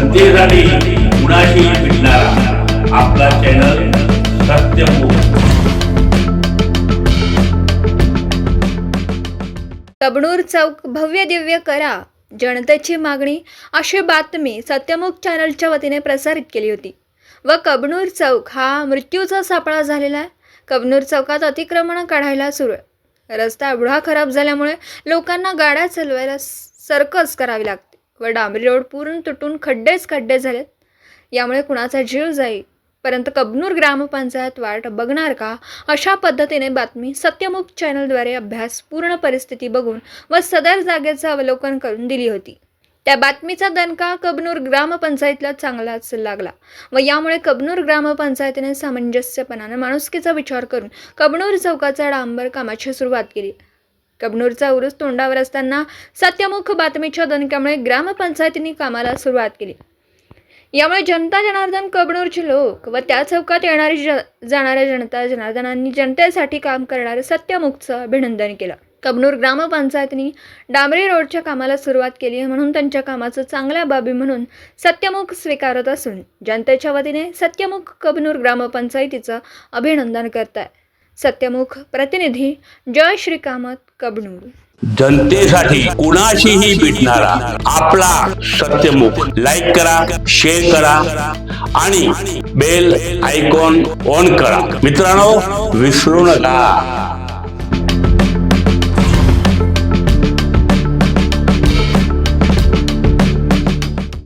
जनतेसाठी कुणाशी भेटणारा. आपला चॅनल सत्यमुख तबणूर चौक भव्य दिव्य करा. जनतेची मागणी अशी बातमी सत्यमुख चॅनलच्या वतीने प्रसारित केली होती. व कबनूर चौक हा मृत्यूचा सापळा झालेला आहे. कबनूर चौकात अतिक्रमण काढायला सुरू आहे. रस्ता एवढा खराब झाल्यामुळे लोकांना गाड्या चालवायला सर्कस करावी लागते. व डांबरी रोड पूर्ण तुटून खड्डेच खड्डे झालेत. यामुळे कुणाचा जीव जाईल परंतु कबनूर ग्रामपंचायत वाट बघणार का? अशा पद्धतीने बातमी सत्यमुख चॅनलद्वारे अभ्यास पूर्ण परिस्थिती बघून व सदर जागेचं अवलोकन करून दिली होती. त्या बातमीचा दणका कबनूर ग्रामपंचायतीला चांगलाच लागला व यामुळे कबनूर ग्रामपंचायतीने सामंजस्यपणाने माणुसकीचा विचार करून कबनूर चौकाचा डांबर कामाची सुरुवात केली. कबनूरचा उरूस तोंडावर असताना सत्यमुख बातमीच्या दणक्यामुळे ग्रामपंचायतींनी कामाला सुरुवात केली. यामुळे जनता जनार्दन कबनूरचे लोक व त्या चौकात येणारी ज जाणाऱ्या जनता जनार्दनांनी जनतेसाठी काम करणारे सत्यमुखचं अभिनंदन केलं. कबनूर ग्रामपंचायतीने डांबरी रोडच्या कामाला सुरुवात केली म्हणून त्यांच्या कामाचं चांगल्या बाबी म्हणून सत्यमुख स्वीकारत असून जनतेच्या वतीने सत्यमुख कबनूर ग्रामपंचायतीचं अभिनंदन करत आहे सत्यमुख प्रतिनिधी जय श्रीकामत कबनूर. जनतेसाठी कुणाशीही भेटणारा आपला सत्यमुख. लाईक करा शेअर करा आणि बेल आयकॉन ऑन करा. मित्रांनो विसरू नका.